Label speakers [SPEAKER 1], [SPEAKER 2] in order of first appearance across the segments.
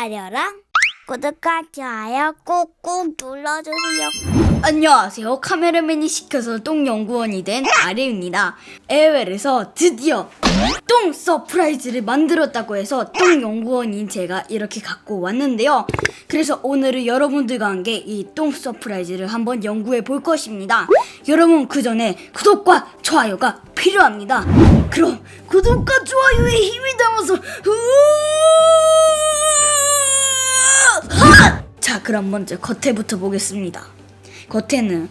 [SPEAKER 1] 아려랑 구독과 좋아요 꾹꾹 눌러주세요.
[SPEAKER 2] 안녕하세요. 카메라맨이 시켜서 똥 연구원이 된 아레입니다. 에웰에서 드디어 똥 서프라이즈를 만들었다고 해서 똥 연구원인 제가 이렇게 갖고 왔는데요. 그래서 오늘은 여러분들과 함께 이 똥 서프라이즈를 한번 연구해 볼 것입니다. 여러분 그 전에 구독과 좋아요가 필요합니다. 그럼 구독과 좋아요에 힘이 담아서 그럼 먼저 겉에부터 보겠습니다. 겉에는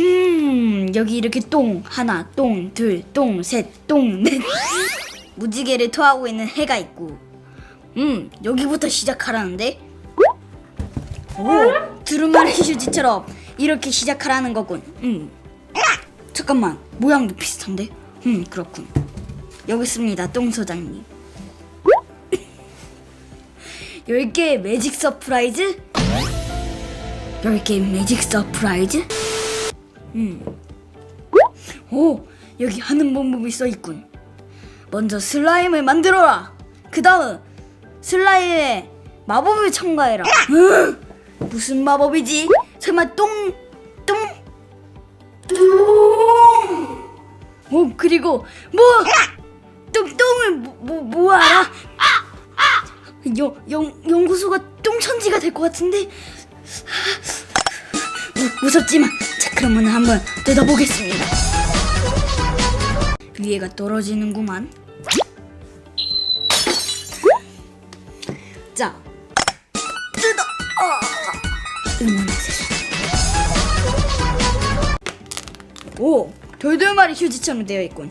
[SPEAKER 2] 음 여기 이렇게 똥 하나 똥 둘 똥 셋 똥 넷. 무지개를 토하고 있는 해가 있고. 음 여기부터 시작하라는데? 오! 두루마리 휴지처럼 이렇게 시작하라는 거군. 음. 잠깐만 모양도 비슷한데? 음 그렇군. 여기 있습니다 똥 소장님. 10개의 매직 서프라이즈 10개의 매직 서프라이즈 음. 오, 여기 하는 방법이 써 있군. 먼저 슬라임을 만들어라. 그 다음 슬라임에 마법을 첨가해라. 으, 무슨 마법이지? 설마 똥, 똥, 똥. 오, 그리고 뭐, 똥, 똥을 뭐, 알아? 연, 연, 연구소가 똥천지가 될 것 같은데 무, 무섭지만 자 그러면 한번 뜯어보겠습니다 위에가 떨어지는구만 자 뜯어 어. 응원의 세상 오 돌돌말이 휴지처럼 되어 있군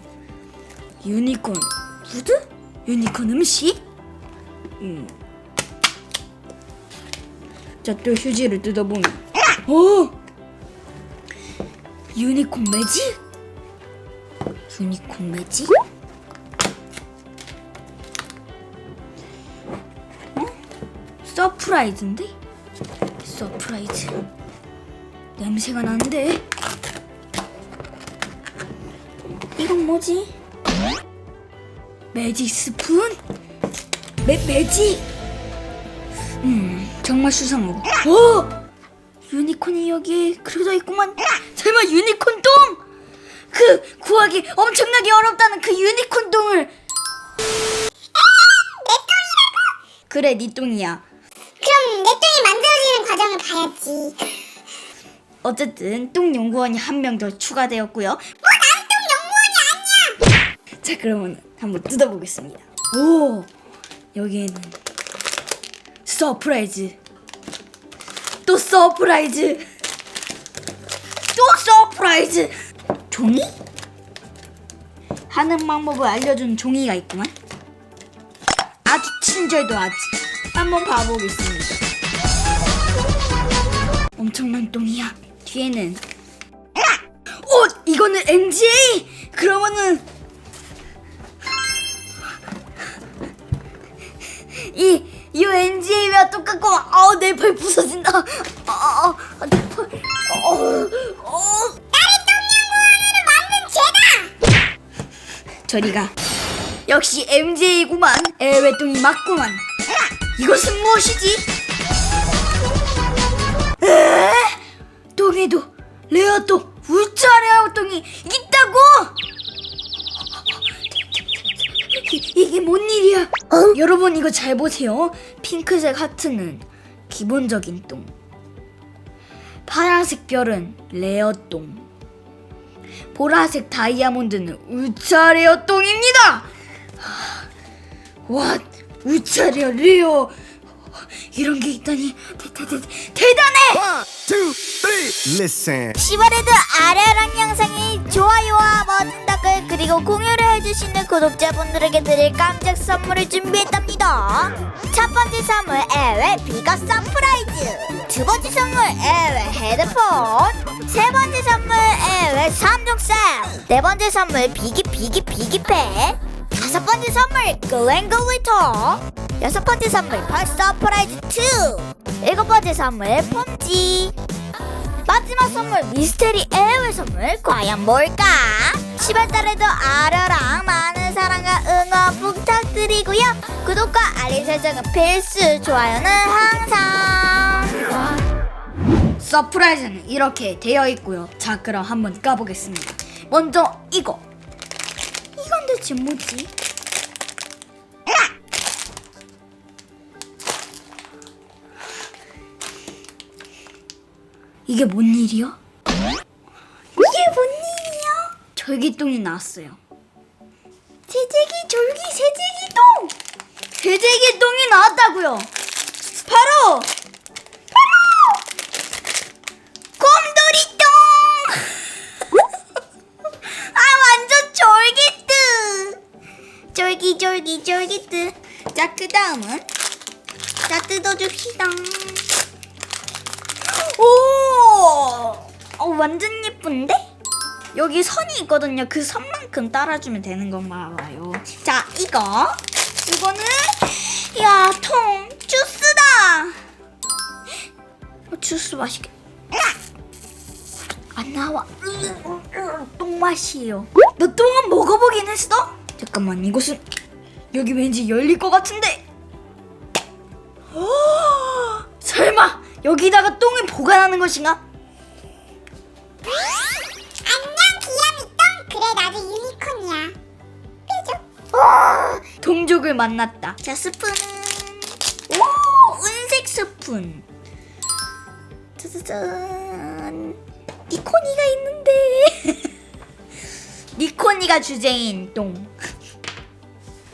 [SPEAKER 2] 유니콘 푸드? 유니콘 음식? 음. 자, 또 휴지를 뜯어보면 오! 유니콘 매직? 유니콘 매직? 어? 서프라이즈인데? 서프라이즈 냄새가 나는데? 이건 뭐지? 매직 스푼? 매, 매직? 음, 정말 수상하고. 오! 유니콘이 여기에 그려져 있구만. 설마 유니콘 똥? 그 구하기 엄청나게 어렵다는 그 유니콘 똥을. 그래, 네 똥이야.
[SPEAKER 1] 그럼 내 똥이 만들어지는 과정을 봐야지.
[SPEAKER 2] 어쨌든 똥 연구원이 한 명 더 추가되었고요. 자, 그러면 한번 뜯어보겠습니다. 오, 여기에는 서프라이즈. 또 서프라이즈. 또 서프라이즈. 종이? 하는 방법을 알려준 종이가 있구만. 아주 친절도 하지. 한번 봐보겠습니다. 엄청난 똥이야. 뒤에는 어 이거는 MJ. 그러면은 이, 이 NGA와 똑같고, 아우, 내 팔 부서진다. 저리가. 역시 MJ구만. 애외똥이 맞구만. 이것은 무엇이지? 에? 똥에도 레어똥, 울트라 레어똥이 있다고? 이, 이게 뭔 일이야? 여러분 이거 잘 보세요. 핑크색 하트는 기본적인 똥. 파란색 별은 레어 똥. 보라색 다이아몬드는 울트라 레어 똥입니다. 와, 울트라 레어 레어. 이런 게 있다니 대, 대, 대, 대단해!
[SPEAKER 3] One, two, three. Listen.
[SPEAKER 1] 시바레드 아래랑 영상이 댓글 그리고 공유를 해주시는 구독자분들에게 드릴 깜짝 선물을 준비했답니다. 첫 번째 선물 에웨 비가 서프라이즈. 두 번째 선물 에웨 헤드폰. 세 번째 선물 에웨 3종 셋네 번째 선물 비기 비기 비기팩. 다섯 번째 선물 글랭글리터. 여섯 번째 선물 펄 서프라이즈 2 일곱 번째 선물 폼지 마지막 선물 미스테리 에어의 선물 과연 뭘까? 10월달에도 아려랑 많은 사랑과 응원 부탁드리고요. 구독과 알림 설정은 필수, 좋아요는 항상.
[SPEAKER 2] 서프라이즈는 이렇게 되어 있고요. 자, 그럼 한번 까보겠습니다. 먼저 이거. 이건 대체 뭐지? 이게 뭔 일이야? 이게 뭔 일이야? 절기똥이 나왔어요. 세제기 졸기 세제기똥! 세제기똥이 나왔다고요. 바로 곰돌이똥! 아 완전 쫄깃뜨! 쫄깃쫄깃 쫄깃뜨 자 그 다음은 자 뜯어줍시다 오! 어, 완전 예쁜데? 여기 선이 있거든요 그 선만큼 따라주면 되는 건가 봐요 자 이거 이거는 야 통 주스다 어, 주스 맛있게 안 나와. 똥 맛이에요. 너 똥은 먹어보긴 했어? 잠깐만 이곳은 여기 왠지 열릴 것 같은데. 여기다가 똥을 보관하는 것인가?
[SPEAKER 1] 안녕, 귀염이 똥. 그래, 나도 유니콘이야.
[SPEAKER 2] 동족을 만났다. 자 스푼은 오 은색 스푼. 짜자잔. 니코니가 있는데. 니코니가 주제인 똥.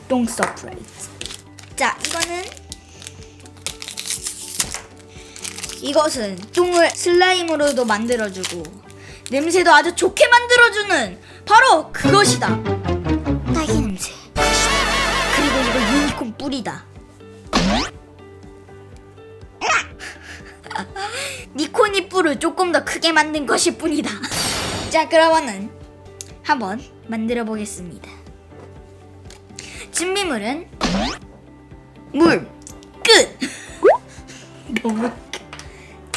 [SPEAKER 2] 똥 서프라이즈. 이것은 똥을 슬라임으로도 만들어주고 냄새도 아주 좋게 만들어주는 바로 그것이다. 딸기 냄새. 그리고 이거 유니콘 뿔이다. 니코니 뿔을 조금 더 크게 만든 것일 뿐이다. 자, 그러면은 한번 만들어 보겠습니다. 준비물은 물, 끝. 너무 끝.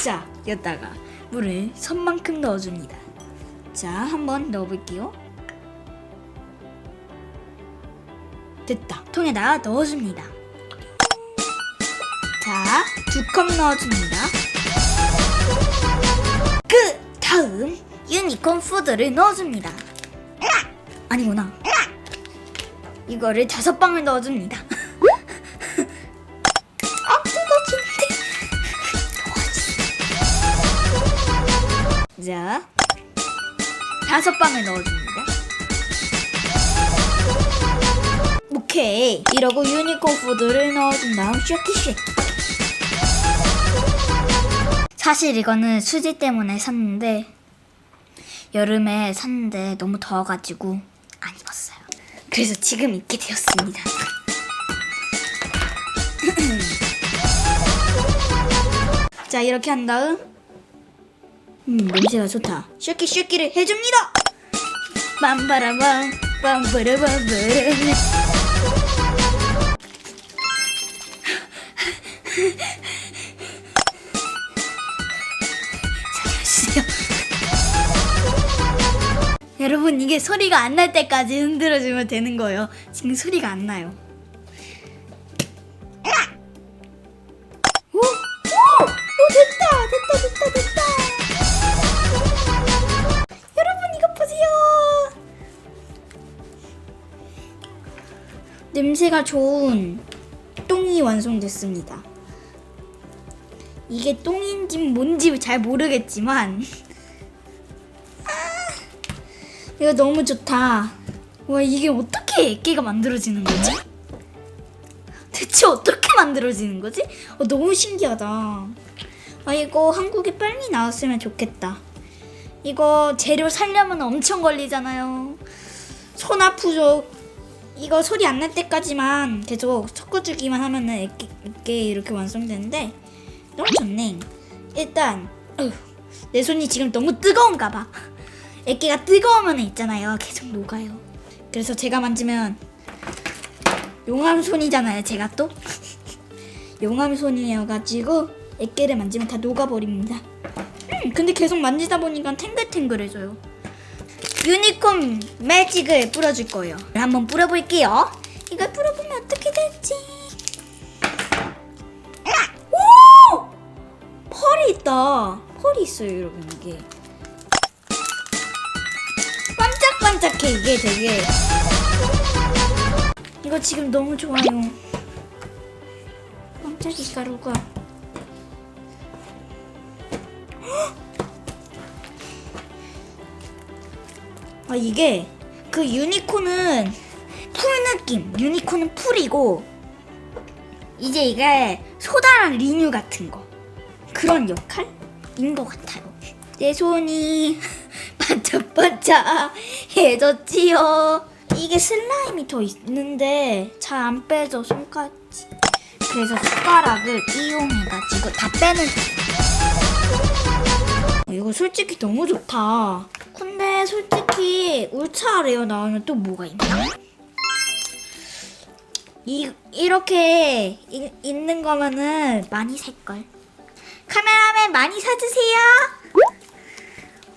[SPEAKER 2] 자, 여기다가 물을 선만큼 넣어줍니다. 자, 한번 넣어볼게요. 됐다. 통에다 넣어줍니다. 자, 두 컵 넣어줍니다. 그 다음 유니콘 푸드를 넣어줍니다. 아니구나. 이거를 다섯 방울 넣어줍니다. 자, 다섯 방울 넣어줍니다. 오케이. 이러고 유니콘 푸드를 넣어준 다음 쉐키 쉐키. 사실 이거는 수지 때문에 샀는데 여름에 샀는데 너무 더워가지고 안 입었어요. 그래서 지금 입게 되었습니다. 자 이렇게 한 다음 음 냄새가 좋다. 쉐키 쉐키를 해줍니다. 빰바라밤 빰바라밤바람 여러분 이게 소리가 안 날 때까지 흔들어주면 되는 거예요. 지금 소리가 안 나요. 냄새가 좋은 똥이 완성됐습니다. 이게 똥인지 뭔지 잘 모르겠지만 이거 너무 좋다. 와 이게 어떻게 애기가 만들어지는 거지? 대체 어떻게 만들어지는 거지? 어, 너무 신기하다. 아 이거 한국에 빨리 나왔으면 좋겠다. 이거 재료 살려면 엄청 걸리잖아요. 손 아프죠. 이거 소리 안 날 때까지만 계속 섞어주기만 하면은 애기, 애기 이렇게 완성되는데 너무 좋네. 일단 어휴, 내 손이 지금 너무 뜨거운가 봐. 애기가 뜨거우면 있잖아요. 계속 녹아요. 그래서 제가 만지면 용암 손이잖아요. 제가 또 용암 손이어가지고 애기를 만지면 다 녹아버립니다. 음, 근데 계속 만지다 보니까 탱글탱글해져요. 유니콘 매직을 뿌려줄 거예요. 한번 뿌려볼게요.
[SPEAKER 1] 이걸 풀어보면 어떻게 될지.
[SPEAKER 2] 오! 펄이 있다. 펄이 있어요, 여러분 이게. 반짝반짝해 이게 되게. 이거 지금 너무 좋아요. 반짝이 가루가. 아 이게 그 유니콘은 풀 느낌. 유니콘은 풀이고 이제 이게 소다랑 리뉴 같은 거 그런 역할인 것 같아요. 내 손이 반짝반짝 해졌지요. 이게 슬라임이 더 있는데 잘 안 빼져 손까지. 그래서 숟가락을 이용해가지고 다 빼는. 어, 이거 솔직히 너무 좋다. 솔직히 울차 레어 나오면 또 뭐가 있나? 이 이렇게 이- 있는 거면은 많이 살 걸. 카메라맨 많이 사주세요.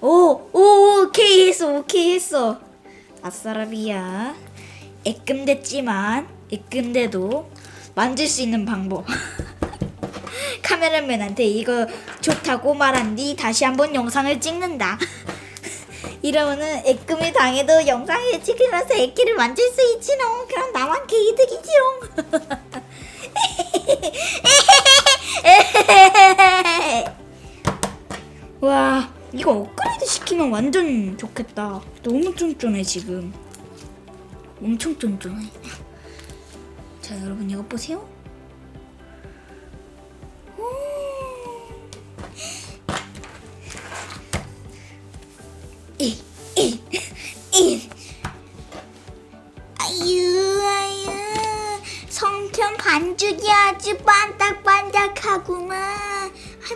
[SPEAKER 2] 오, 오, 오케이 했어, 오케이 했어. 아싸라비야. 애금됐지만 애금돼도 만질 수 있는 방법. 카메라맨한테 이거 좋다고 말한 뒤 다시 한번 영상을 찍는다. 이러면은 애금이 당해도 영상을 찍으면서 애기를 만질 수 있지롱. 그럼 나만 개이득이지롱. 와 이거 업그레이드 시키면 완전 좋겠다. 너무 쫀쫀해 지금. 엄청 쫀쫀해. 자 여러분 이거 보세요.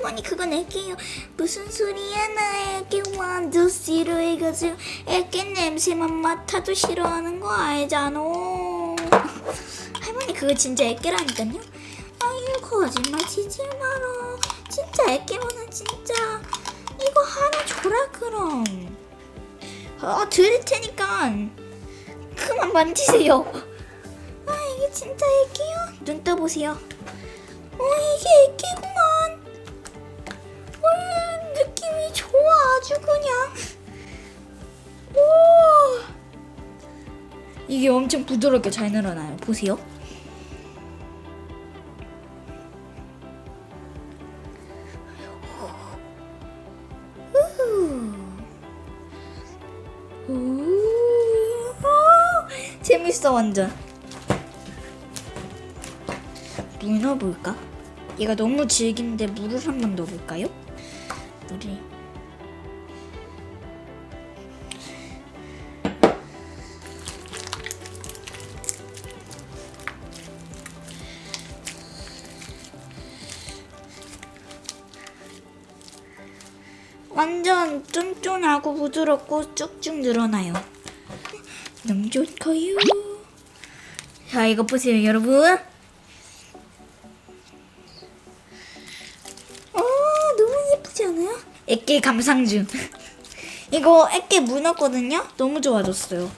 [SPEAKER 2] 할머니 그건 애기요. 무슨 소리야 나 애기 완전 싫어해가지고 애기 냄새만 맡아도 싫어하는 거 알잖아. 할머니 그거 진짜 애기라니까요. 아유 거짓말 치지 마라. 진짜 애기면은 진짜 이거 하나 줘라 그럼. 아 드릴 테니까 그만 만지세요. 아 이게 진짜 애기요? 눈 떠보세요. 어 이게 애기구만. 아 아주 그냥. 오. 이게 엄청 부드럽게 잘 늘어나요. 보세요. 재밌어 완전. 물 넣어볼까? 얘가 너무 질긴데 물을 한 번 넣어볼까요? 물을. 완전 쫀쫀하고 부드럽고 쭉쭉 늘어나요. 너무 좋고요. 자, 이거 보세요, 여러분. 어, 너무 예쁘지 않아요? 애기 감상 중. 이거 애기 물 넣었거든요? 너무 좋아졌어요.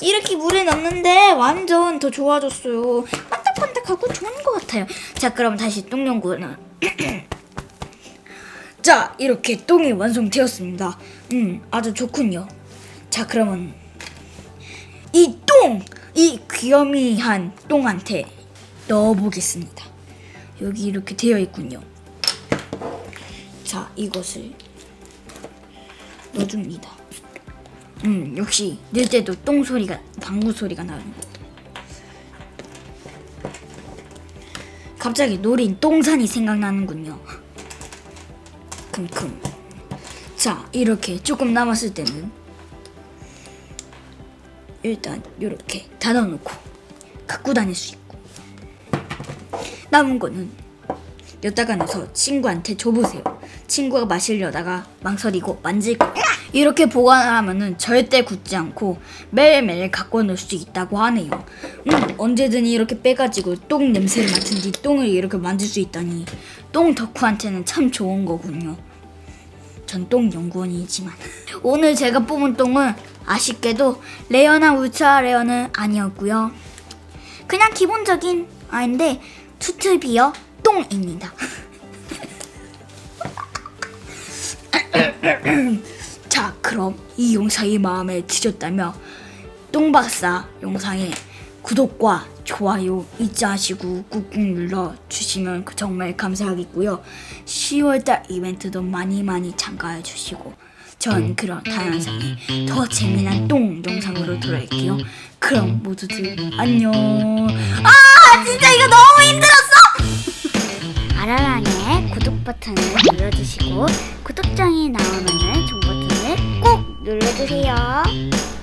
[SPEAKER 2] 이렇게 물에 넣는데 완전 더 좋아졌어요. 반짝반짝하고 좋은 것 같아요. 자, 그럼 다시 똥연구는. 자, 이렇게 똥이 완성되었습니다. 음, 아주 좋군요. 자, 그러면 이 똥, 이 귀요미한 똥한테 넣어보겠습니다. 여기 이렇게 되어 있군요. 자, 이것을 넣어줍니다. 음, 역시 넣을 때도 똥 소리가, 방구 소리가 나는 거. 갑자기 노린 똥산이 생각나는군요. 킁킁. 자, 이렇게 조금 남았을 때는 일단 이렇게 닫아놓고 갖고 다닐 수 있고 남은 거는 여다가 넣어서 친구한테 줘보세요. 친구가 마시려다가 망설이고 거. 이렇게 보관하면은 절대 굳지 않고 매일매일 갖고 놀 수 있다고 하네요. 음, 언제든 이렇게 빼가지고 똥 냄새를 맡은 뒤 똥을 이렇게 만질 수 있다니 똥 덕후한테는 참 좋은 거군요. 전똥 연구원이지만 오늘 제가 뽑은 똥은 아쉽게도 레어나 울트라 레어는 아니었고요. 그냥 기본적인 아인데 투투비어 똥입니다. 자, 그럼 이 영상이 마음에 드셨다면 똥박사 영상에 구독과 좋아요 잊지 마시고 꾹꾹 눌러주시면 그 정말 감사하겠고요. 10월달 이벤트도 많이 많이 참가해 주시고 전 그런 다양상의 더 재미난 똥 영상으로 돌아올게요. 그럼 모두들 안녕. 아 진짜 이거 너무 힘들었어. 아라랑의 구독 버튼을 눌러주시고 구독장이 나오면은 종 버튼을 꼭 눌러주세요.